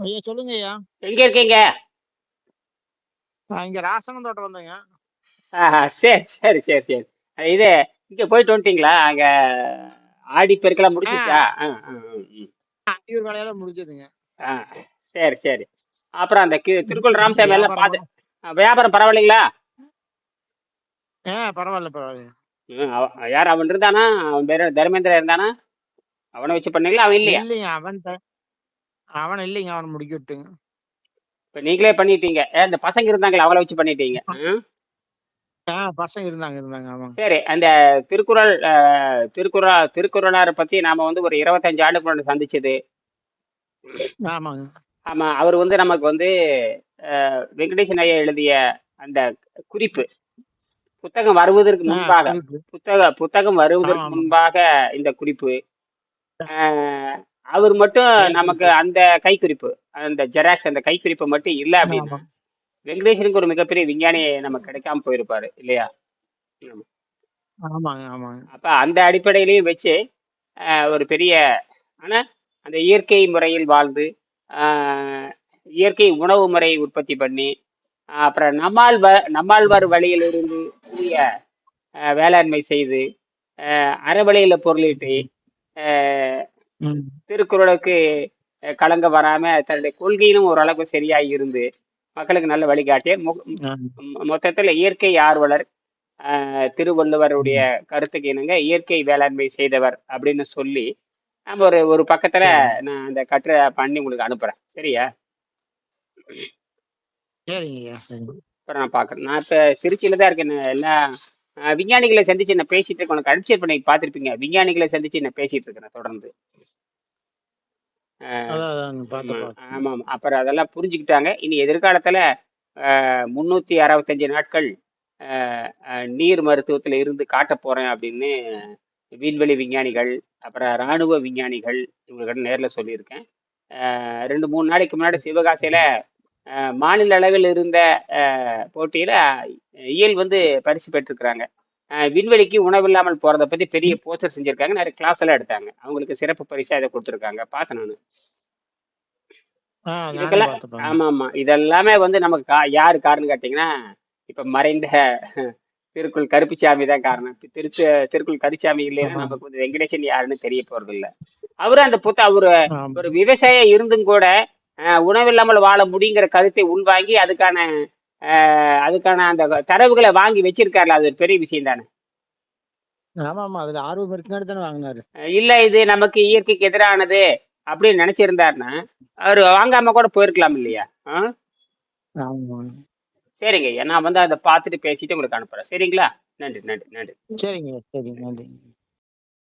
ஐயா சொல்லுங்க ஐயா. எங்க இருக்கீங்க? இங்க ராசனம் தோட்டம் வந்தேங்க. ஆஹா சரி சரி சரி சரி. இது இங்க போயிட்டு வந்துட்டீங்களா? அங்க ஆடி பெருக்கெல்லாம் முடிச்சிச்சா ஆ ஆ, ம், ம். அடியூர் வேலையெல்லாம் முடிஞ்சதுங்க. சரி சரி. அப்புறம் அந்த திருக்குள் ராமசாமி எல்லாம் பார்த்து வியாபாரம் பரவாயில்லைங்களா? ஆ பரவாயில்ல பரவாயில்ல யார் அவன் இருந்தானா? அவன் பேரு தர்மேந்திரா இருந்தானா? அவனை வச்சு பண்ணீங்களா? அவன் இல்லையா? இல்லைங்க அவன் அவன் இல்லைங்க அவன் முடிக்க விட்டுங்க. இப்ப நீங்களே பண்ணிட்டீங்க. ஏ, இந்த பசங்க இருந்தாங்களா அவளை வச்சு பண்ணிட்டீங்க? ஆ. பசங்க இருந்தாங்க இருந்தாங்க ஆமாங்க. சரி அந்த திருக்குறள் அஹ், திருக்குறள் திருக்குறளாரை பத்தி நாம வந்து ஒரு இருபத்தஞ்சு ஆண்டு முன்னாடி சந்திச்சது. ஆமாங்க. ஆமா அவர் வந்து நமக்கு வந்து அஹ், வெங்கடேசன் ஐயா எழுதிய அந்த குறிப்பு. புத்தகம் வருவதற்கு ஆ முன்பாக குறிப்பு. புத்தக புத்தகம் வருவதற்கு. முன்பாக இந்த குறிப்பு. அவர் மட்டும். நமக்கு அந்த கைக்குறிப்பு அந்த ஜெராக்ஸ் அந்த கைக்குறிப்பு மட்டும் இல்ல அப்படின்னா. வெங்கடேசனுக்கு ஒரு மிகப்பெரிய விஞ்ஞானி நமக்கு கிடைக்காம போயிருப்பாரு இல்லையா ஆமா. ஆமாங்க ஆமாங்க அப்ப அந்த அடிப்படையிலையும் வச்சு ஒரு பெரிய ஆனா அந்த இயற்கை முறையில் வாழ்ந்து இயற்கை உணவு முறை உற்பத்தி பண்ணி அப்புறம் நம்மால் வ நம்மாழ்வார் வழியில் இருந்து புதிய வேளாண்மை செய்து அறவழியில பொருளீட்டி ம். திருக்குறளுக்கு அஹ், களங்க வராம தன்னுடைய கொள்கையிலும் ஓரளவுக்கு சரியா இருந்து மக்களுக்கு நல்ல வழிகாட்டிய மொ- ஆ. மொ- மொத்தத்துல இயற்கை ஆர்வலர் அஹ், திருவள்ளுவருடைய கருத்துக்கு இணங்க இயற்கை வேளாண்மை செய்தவர் அப்படின்னு சொல்லி நம்ம ஒரு ஒரு பக்கத்துல நான் அந்த கட்டுரை பண்ணி உங்களுக்கு அனுப்புறேன். சரியா? சரிங்க அப்புறம் நான் பாக்குறேன். நான் இப்ப திருச்சியில தான் இருக்கேன். நான் எல்லா அஹ், விஞ்ஞானிகளை சந்திச்சு நான் பேசிட்டு இருக்கேன். உனக்கு அனுப்பிச்சு பண்ணி பார்த்திருப்பீங்க. விஞ்ஞானிகளை சந்திச்சு நான் பேசிட்டு இருக்கேன் தொடர்ந்து. ஆமா ஆமா. அப்புறம் அதெல்லாம் புரிஞ்சுக்கிட்டாங்க. இனி எதிர்காலத்துல முன்னூத்தி அறுபத்தஞ்சு நாட்கள் நீர் மருத்துவத்துல இருந்து காட்ட போறேன் அப்படின்னு விண்வெளி விஞ்ஞானிகள் அப்புறம் ராணுவ விஞ்ஞானிகள் இவங்ககிட்ட நேர்ல சொல்லியிருக்கேன். ரெண்டு மூணு நாளைக்கு முன்னாடி சிவகாசியில மாநில அளவில் இருந்த போட்டியில இயல் வந்து பரிசு பெற்றிருக்கிறாங்க. விண்வெளிக்கு உணவில்லாமல் போறதை பத்தி பெரிய போஸ்டர் செஞ்சிருக்காங்க. நிறைய கிளாஸ் எல்லாம் எடுத்தாங்க. அவங்களுக்கு சிறப்பு பரிசா இதை கொடுத்துருக்காங்க. பார்த்தேன் நான். இதுக்கெல்லாம் ஆமா ஆமா. இதெல்லாமே வந்து நமக்கு கா யாரு காரணம் கேட்டீங்கன்னா இப்ப மறைந்த திருக்குள் கருப்புசாமி தான் காரணம். திருச்சி திருக்குள் கருச்சாமி இல்லைன்னா நமக்கு வந்து வெங்கடேசன் யாருன்னு தெரிய போறது இல்ல அவரு அந்த புத்த அவரு ஒரு விவசாயம் இருந்தும் கூட உணவில்லாமல் வாழ முடியுங்கிற கருத்தை உள்வாங்கி அதுக்கான அதுக்கான அந்த தரவுகளை வாங்கி வச்சிருக்காருல அது ஒரு பெரிய விஷயம் தானே? ஆமா ஆமா அதுல ஆர்வம் இருக்குங்காட்டி தானே வாங்கினாரு. இல்ல இது நமக்கு இயற்கைக்கு எதிரானது அப்படின்னு நினைச்சிருந்தாருன்னா அவர் வாங்காம கூட போயிருக்கலாம் இல்லையா? சரிங்க ஐயா நான் வந்து அதை பார்த்துட்டு பேசிட்டு உங்களுக்கு அனுப்புறேன். சரிங்களா? நன்றி நன்றி நன்றி. சரிங்க சரிங்க நன்றி